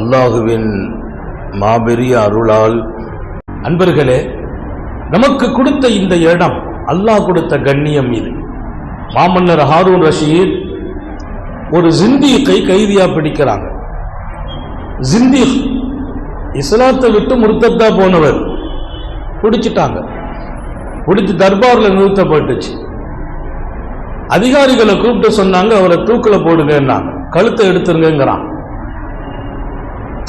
அல்லாஹுவின் மாபெரிய அருளால். அன்பர்களே நமக்கு கொடுத்த இந்த இடம் அல்லாஹ் கொடுத்த கண்ணியம் இது. மாமன்னர் ஹாரூன் ரஷீத் ஒரு ஜிந்தீக்கை கைதியா பிடிக்கிறாங்க. ஜிந்தீக் இஸ்லாத்தை விட்டு முருத்தத்தா போனவர். பிடிச்சிட்டாங்க. பிடிச்சி தர்பார்ல நிறுத்தப்பட்டுச்சு. அதிகாரிகளை கூப்பிட்டு சொன்னாங்க அவரை தூக்கில் போடுங்கன்னாங்க. கழுத்தை எடுத்துருங்கிறான்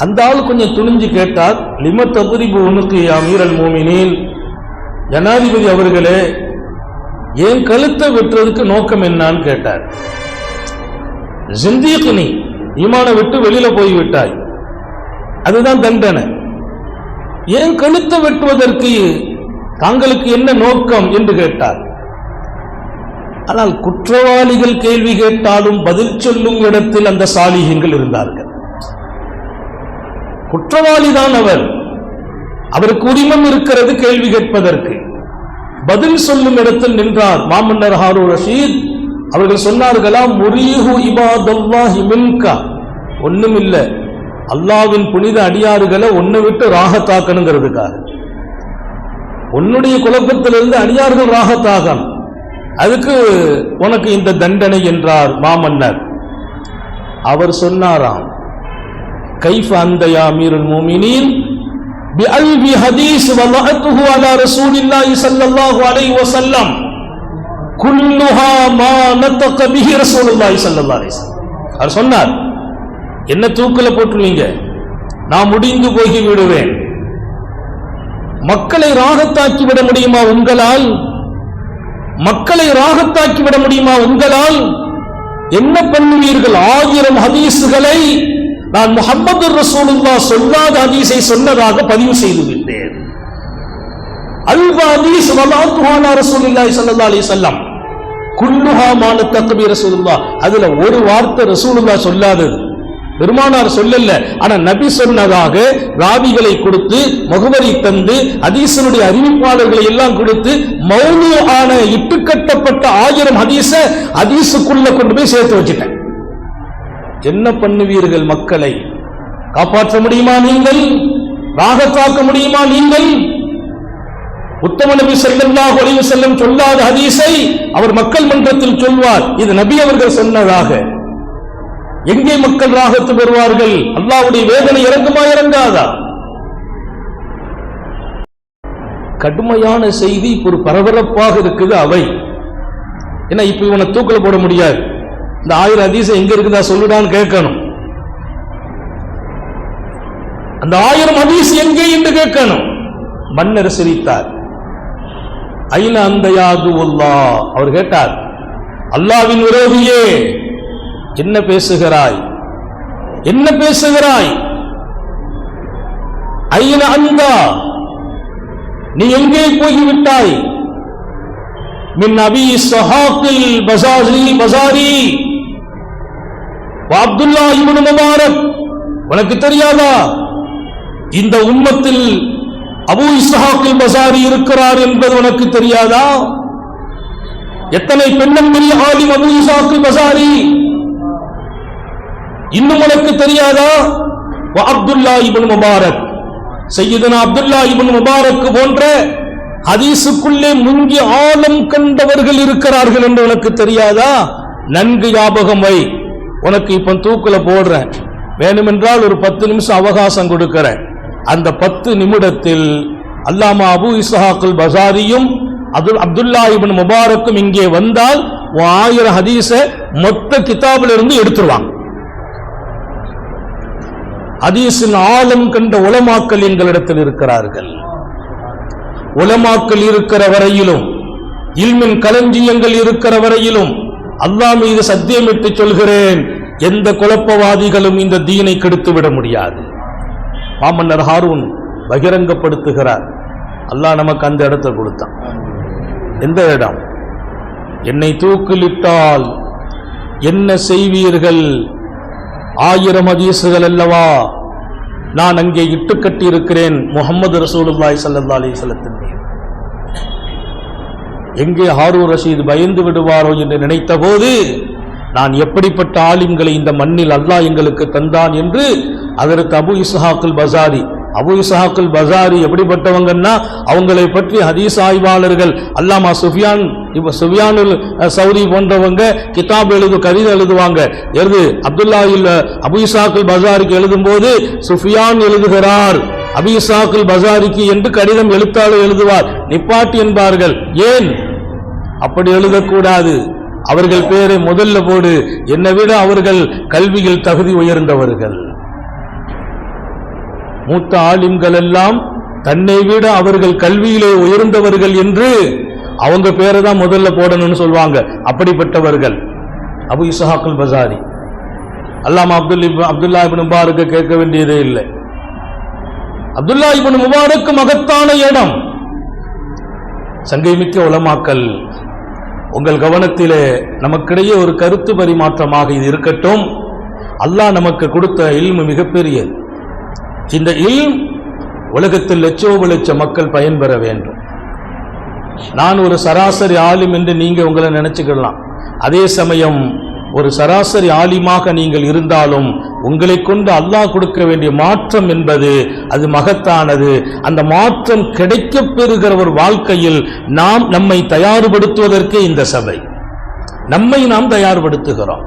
அந்த ஆள் கொஞ்சம் துணிஞ்சு கேட்டார் லிம தபுரிபு உனக்கு அமீரல் மோமினின்? ஜனாதிபதி அவர்களே ஏன் கழுத்தை வெட்டுறதுக்கு நோக்கம் என்னான்னு கேட்டார். ஜிந்தீக் துணி ஈமான விட்டு வெளியில போய் விட்டாய் அதுதான் தண்டனை. ஏன் கழுத்தை வெட்டுவதற்கு தாங்களுக்கு என்ன நோக்கம்? என்று கேட்டார். ஆனால் குற்றவாளிகள் கேள்வி கேட்டாலும் பதில் சொல்லும் இடத்தில் அந்த சாலிகங்கள் இருந்தார்கள். குற்றவாளிதான் அவர். அவருக்கு உரிமம் இருக்கிறது கேள்வி கேட்பதற்கு. பதில் சொல்லும் இடத்தில் நின்றார் மாமன்னர் ஹாரூ ரஷீத். அவர்கள் சொன்னார்களா முரீஹு இபாதல்லாஹி மின்கா. ஒண்ணும் இல்ல அல்லாவின் புனித அடியாறுகளை ஒன்று விட்டு ராகத்தாக்கணுங்கிறதுக்காக. உன்னுடைய குழப்பத்திலிருந்து அடியார்கள் ராகத்தாகணும். அதுக்கு உனக்கு இந்த தண்டனை என்றார் மாமன்னர். அவர் சொன்னாராம் கைஃப அந்த யா அமீருல் மூமினீன் بألف حديث وضعته على رسول الله صلى الله عليه وسلم كلها ما نطق به رسول الله صلى الله عليه وسلم அவர் சொன்னார் என்ன தூக்கல போட்டுருவீங்க நான் முடிந்து போகி விடுவேன் மக்களை ராகத்தாக்கி விட முடியுமா உங்களால் மக்களை ராகத்தாக்கி விட முடியுமா உங்களால் என்ன பண்ணுவீர்கள் ஆயிரம் ஹதீஸுகளை நான் முகமது ரசூலுல்லா சொல்லாத ஹதீஸை சொன்னதாக பதிவு செய்து விட்டேன். அல்வா ஹதீஸ் வலாத்துஹானா ரசூலுல்லாஹி ஸல்லல்லாஹு அலைஹி வஸல்லம். குல்லுஹா மான தக்பீர் ரசூலுல்லாஹ். அதுல ஒரு வார்த்தை ரசூலுல்லாஹ் சொல்லாதது. பெருமானார் சொல்லல. ஆனா நபி சொன்னதாக ராவிகளை கொடுத்து முகவரி தந்து ஹதீசனுடைய அறிவிப்பாளர்களை எல்லாம் கொடுத்து மௌனு ஆன இட்டுக்கட்டப்பட்ட ஆயிரம் ஹதீஸ ஹதீஸுக்குள்ள கொண்டு போய் சேர்த்து வச்சுட்டேன். என்ன பண்ணுவீர்கள் மக்களை? காப்பாற்ற முடியுமா நீங்கள்? ராகத்தாக்க முடியுமா நீங்கள்? உத்தம நபி ஸல்லல்லாஹு ஒளிவு செல்லும் சொல்லாத ஹதீஸை அவர் மக்கள் மன்றத்தில் சொல்வார். இது நபி அவர்கள் சொன்னதாக. எங்கே மக்கள் ராகத்து பெறுவார்கள் அல்லாவுடைய வேதனை இறங்குமா இறங்காதா? கடுமையான செய்தி ஒரு பரபரப்பாக இருக்குது அவை. ஏன்னா இப்ப இவனை தூக்கல போட முடியாது. இந்த ஆயிரம் அதிசயம் எங்க இருக்குதா சொல்லுடான்னு கேட்கணும். அந்த ஆயிரம் ஹதீஸ் எங்கே என்று கேட்கணும். மன்னர் சிரித்தார். ஐன அந்த யாது அவர் கேட்டார் அல்லாவின் விரோதியே என்ன பேசுகிறாய்? என்ன பேசுகிறாய்? ஐன அந்தா? நீ எங்கே போய்விட்டாய்? மின் அபி சஹாக்கில் பசாரி பசாரி அப்துல்லா இவனு முபாரக். உனக்கு தெரியாதா? இந்த உம்மத்தில் அபு இஸ்ஹாக்கில் பசாரி இருக்கிறார் என்பது உனக்கு தெரியாதா? எத்தனை பெண்ணம்பி ஆலிம் அபு இஸ்ஹாக்கில் பசாரி? இன்னும் உனக்கு தெரியாதா? Abdullah ibn Mubarak. செய்யதன Abdullah ibn Mubarak போன்ற ஹதீஸுக்குள்ளே முங்கி ஆழம் கண்டவர்கள் இருக்கிறார்கள் என்று உனக்கு தெரியாதா? நன்கு ஞாபகம் வை. உனக்கு இப்ப தூக்கில போடுறேன். வேணுமென்றால் ஒரு பத்து நிமிஷம் அவகாசம் கொடுக்கிறேன். அந்த பத்து நிமிடத்தில் அல்லாமா அபு இஸ்ஹாக்குல் பசாரியும் அப்துல் அப்துல்லா இபின் முபாரக்கும் இங்கே வந்தால் ஆயிரம் ஹதீஸ மொத்த கிதாபில் இருந்து எடுத்துருவாங்க. ஹதீஸின் ஆழம் கண்ட உலமாக்கல் எங்களிடத்தில் இருக்கிறார்கள். உலமாக்கல் இருக்கிற வரையிலும் இல்மின் களஞ்சியங்கள் இருக்கிற வரையிலும் அல்லாஹ் மீது சத்தியமிட்டு சொல்கிறேன். எந்த குழப்பவாதிகளும் இந்த தீனை கெடுத்து விட முடியாது. மாமன்னர் ஹாரூன் பகிரங்கப்படுத்துகிறார். அல்லாஹ் நமக்கு அந்த இடத்தை கொடுத்தான். எந்த இடம்? என்னை தூக்கிலிட்டால் என்ன செய்வீர்கள்? ஆயிரம் அதீசுகள் அல்லவா? நான் அங்கே இட்டுக்கட்டி இருக்கிறேன் முகமது ரசூலுல்லாய் சல்லா அலி எங்கே ஹாரூர் ரஷீத் பயந்து விடுவாரோ என்று நினைத்த போது நான் எப்படிப்பட்ட ஆலிம்களை இந்த மண்ணில் அல்லாஹ் எங்களுக்கு தந்தான் என்று அதற்கு அபு இஸ்ஹாக்குல் பசாரி அபு இசாக்குல் பசாரி எப்படிப்பட்டவங்கன்னா அவங்களை பற்றி ஹதீஸ் ஆய்வாளர்கள் அல்லாமா சுஃபியான் இப்ப சுஃபியானுல் சௌரி போன்றவங்க கிதாப் எழுது கவிதை எழுதுவாங்க. எழுது அப்துல்லா அபு இசாக்குல் பசாரிக்கு எழுதும்போது சுஃபியான் எழுதுகிறார். அபிசாக்குல் பசாரிக்கு என்று கடிதம் எழுத்தாளர் எழுதுவார். நிப்பாட்டி என்பார்கள். ஏன்? அப்படி எழுதக்கூடாது. அவர்கள் பேரை முதல்ல போடு. என்னை விட அவர்கள் கல்வியில் தகுதி உயர்ந்தவர்கள். மூத்த ஆலிம்கள் எல்லாம் தன்னை விட அவர்கள் கல்வியிலே உயர்ந்தவர்கள் என்று அவங்க பேரை தான் முதல்ல போடணும்னு சொல்லுவாங்க அப்படிப்பட்டவர்கள். அபு இஸ்ஹாக்குல் பசாரி. அல்லாம அப்துல் அப்துல்லா இபின் பாருக்கு கேட்க வேண்டியதே இல்லை. அப்துல்லா இபன் முபாரக் மகத்தான இடம். சங்கைமிக்க உலமாக்கல் உங்கள் கவனத்திலே நமக்கிடையே ஒரு கருத்து பரிமாற்றமாக இது இருக்கட்டும். அல்லாஹ் நமக்கு கொடுத்த இல்மு மிகப்பெரியது. இந்த இல்ம் உலகத்தில் லட்சோப லட்ச மக்கள் பயன்பெற வேண்டும். நான் ஒரு சராசரி ஆளும் என்று நீங்க உங்களை நினைச்சுக்கலாம். அதே சமயம் ஒரு சராசரி ஆலிமாக நீங்கள் இருந்தாலும் உங்களை கொண்டு அல்லாஹ் கொடுக்க வேண்டிய மாற்றம் என்பது அது மகத்தானது. அந்த மாற்றம் கிடைக்கப் பெறுகிற ஒரு வாழ்க்கையில் நாம் நம்மை தயார்படுத்துவதற்கே இந்த சபை. நம்மை நாம் தயார்படுத்துகிறோம்.